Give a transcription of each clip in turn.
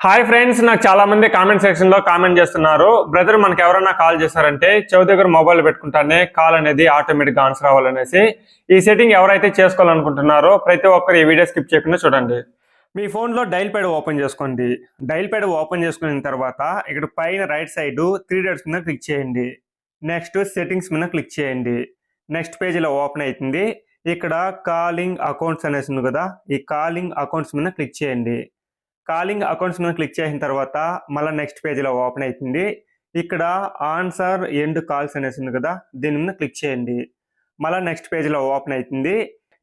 Hi friends నాకు చాలా మంది కామెంట్ సెక్షన్లో కామెంట్ చేస్తున్నారు. బ్రదర్ మనకి ఎవరైనా కాల్ చేశారంటే చెవి దగ్గర మొబైల్ పెట్టుకుంటానే కాల్ అనేది ఆటోమేటిక్గా ఆన్సర్ అవ్వాలనేసి ఈ సెట్టింగ్ ఎవరైతే చేసుకోవాలనుకుంటున్నారో ప్రతి ఒక్కరు ఈ వీడియో స్కిప్ చేయకుండా చూడండి. మీ ఫోన్లో డైల్ ప్యాడ్ ఓపెన్ చేసుకోండి. డైల్ ప్యాడ్ ఓపెన్ చేసుకున్న తర్వాత ఇక్కడ పైన రైట్ సైడ్ త్రీ డేట్స్ మీద క్లిక్ చేయండి. నెక్స్ట్ సెట్టింగ్స్ మీద క్లిక్ చేయండి. నెక్స్ట్ పేజీలో ఓపెన్ అవుతుంది. ఇక్కడ కాలింగ్ అకౌంట్స్ అనేసి ఉంది కదా ఈ కాలింగ్ అకౌంట్స్ మీద క్లిక్ చేయండి. కాలింగ్ అకౌంట్స్ మీద క్లిక్ చేసిన తర్వాత మళ్ళీ నెక్స్ట్ పేజీలో ఓపెన్ అవుతుంది ఇక్కడ ఆన్సర్ ఎండ్ కాల్స్ అనేసి ఉంది కదా దీని మీద క్లిక్ చేయండి. మళ్ళీ నెక్స్ట్ పేజీలో ఓపెన్ అవుతుంది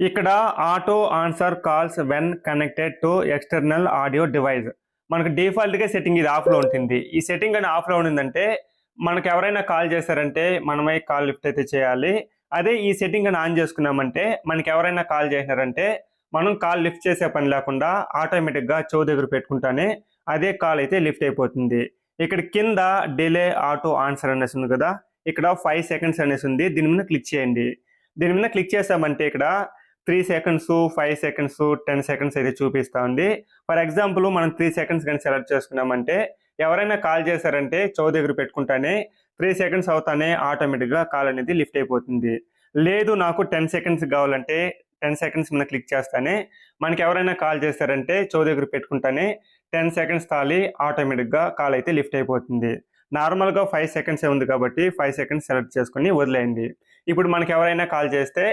ఇక్కడ auto answer calls when connected to external audio device మనకు డిఫాల్ట్గా సెట్టింగ్ ఇది ఆఫ్లో ఉంటుంది. ఈ సెట్టింగ్ అని ఆఫ్లో ఉండిందంటే మనకు ఎవరైనా కాల్ చేశారంటే మనమే కాల్ లిఫ్ట్ అయితే చేయాలి. అదే ఈ సెట్టింగ్ అని ఆన్ చేసుకున్నామంటే మనకి ఎవరైనా కాల్ చేసినారంటే మనం కాల్ లిఫ్ట్ చేసే పని లేకుండా ఆటోమేటిక్గా చెవు దగ్గర పెట్టుకుంటానే అదే కాల్ అయితే లిఫ్ట్ అయిపోతుంది. ఇక్కడ కింద డిలే ఆటో ఆన్సర్ అనేసి ఉంది కదా ఇక్కడ ఫైవ్ సెకండ్స్ అనేసి ఉంది. దీని మీద క్లిక్ చేయండి. దీని మీద క్లిక్ చేసామంటే ఇక్కడ three seconds five seconds ten seconds అయితే చూపిస్తా ఉంది. ఫర్ ఎగ్జాంపుల్ మనం త్రీ సెకండ్స్ కానీ సెలెక్ట్ చేసుకున్నామంటే ఎవరైనా కాల్ చేశారంటే చెవు దగ్గర పెట్టుకుంటానే త్రీ సెకండ్స్ అవుతానే ఆటోమేటిక్గా కాల్ అనేది లిఫ్ట్ అయిపోతుంది. లేదు నాకు టెన్ సెకండ్స్ కావాలంటే టెన్ సెకండ్స్ మీద క్లిక్ చేస్తానే మనకి ఎవరైనా కాల్ చేస్తారంటే చెవు దగ్గర పెట్టుకుంటానే టెన్ సెకండ్స్ తాళి ఆటోమేటిక్గా కాల్ అయితే లిఫ్ట్ అయిపోతుంది. నార్మల్గా ఫైవ్ సెకండ్సే ఉంది కాబట్టి ఫైవ్ సెకండ్స్ సెలెక్ట్ చేసుకుని వదిలేయండి. ఇప్పుడు మనకి ఎవరైనా కాల్ చేస్తే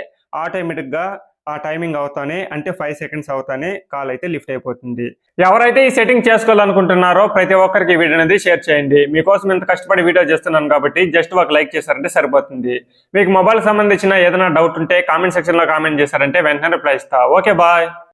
ఆటోమేటిక్గా ఆ టైమింగ్ అవుతానే అంటే ఫైవ్ సెకండ్స్ అవుతానే కాల్ అయితే లిఫ్ట్ అయిపోతుంది. ఎవరైతే ఈ సెట్టింగ్ చేసుకోవాలనుకుంటున్నారో ప్రతి ఒక్కరికి ఈ వీడియో అనేది షేర్ చేయండి. మీకోసం ఇంత కష్టపడి వీడియో చేస్తున్నాను కాబట్టి జస్ట్ ఒక లైక్ చేశారంటే సరిపోతుంది. మీకు మొబైల్ సంబంధించిన ఏదైనా డౌట్ ఉంటే కామెంట్ సెక్షన్లో కామెంట్ చేశారంటే వెంటనే రిప్లై ఇస్తా. Okay bye